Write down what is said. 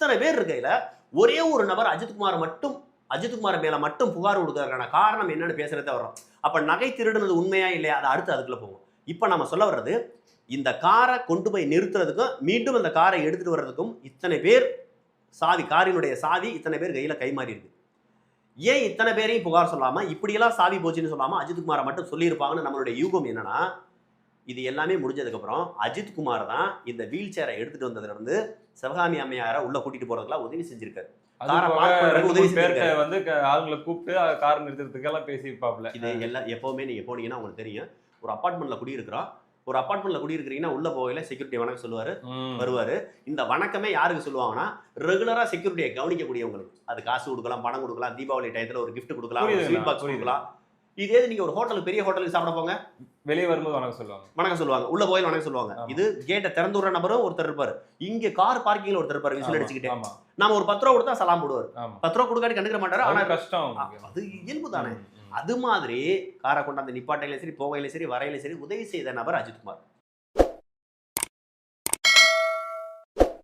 இத்தனை பேர் இருக்கையில் ஒரே ஒரு நபர் அஜித்குமார் மட்டும் அஜித்குமார் மேலே மட்டும் புகார் கொடுக்கறதுக்கான காரணம் என்னன்னு பேசுறதே வர்றோம் அப்போ நகை திருடுனது உண்மையா இல்லையா? அது அடுத்து அதுக்குள்ள போகும். இப்போ நம்ம சொல்ல வர்றது இந்த காரை கொண்டு போய் நிறுத்துறதுக்கும் மீண்டும் அந்த காரை எடுத்துட்டு வர்றதுக்கும் இத்தனை பேர் சாதி காரினுடைய சாதி இத்தனை பேர் கையில் கை இருக்கு. ஏன் இத்தனை பேரையும் புகார் சொல்லாமல் இப்படியெல்லாம் சாவி போச்சுன்னு சொல்லாமல் அஜித்குமாரை மட்டும் சொல்லியிருப்பாங்கன்னு நம்மளுடைய யூகம் என்னன்னா இது எல்லாமே முடிஞ்சதுக்கப்புறம் அஜித்குமார் தான் இந்த வீல் சேரை எடுத்துட்டு வந்ததுல இருந்து சிவகாமி அம்மையாரை உள்ள கூட்டிட்டு போறதுக்குலாம் உதவி செஞ்சிருக்காரு. வந்து ஆளுங்களை கூப்பிட்டு கார் நிறுத்துறதுக்கெல்லாம் பேசியிருப்பாப்ல இது எல்லாம் எப்பவுமே நீங்க போனீங்கன்னா உங்களுக்கு தெரியும். ஒரு அப்பார்ட்மெண்ட்ல குடியிருக்கிறோம். ஒரு அப்பார்ட்மெண்ட்ல குடியிருக்கிறீங்கன்னா உள்ள போகையில செக்யூரிட்டி வணக்கம் சொல்லுவாரு. வருவாரு. இந்த வணக்கமே யாருக்கு சொல்லுவாங்கன்னா ரெகுலரா செக்யூரிட்டியை கவனிக்கக்கூடியவங்களுக்கு. அது காசு கொடுக்கலாம் பணம் கொடுக்கலாம் தீபாவளி டயத்துல ஒரு gift கொடுக்கலாம் ஸ்வீட் பாக்ஸ். கொடுக்கலாம். இதே நீங்க ஒரு ஹோட்டலுக்கு பெரிய ஹோட்டலுக்கு சாப்பிட போங்க. வெளியே வரும்போது வணக்கம் சொல்லுவாங்க. வணக்கம் சொல்லுவாங்க. உள்ள போய் வணக்கம் சொல்லுவாங்க. இது கேட்டை திறந்து விடுற நபரும் ஒருத்தர் இருப்பாரு. இங்க கார் பார்க்கிங்ல ஒருத்தர் இருப்பாரு விசில் அடிச்சுக்கிட்டே. நாம ஒரு பத்து ரூபா கொடுத்தா சலாம் போடுவார். பத்து ரூபா கொடுக்காட்டி கண்டுக்க மாட்டாரு ஆனா கஷ்டம். அது இயல்பு தானே. அது மாதிரி காரை கொண்டாந்து நிப்பாட்டையில சரி போகையில சரி வரையில சரி உதவி செய்த நபர் அஜித்குமார்.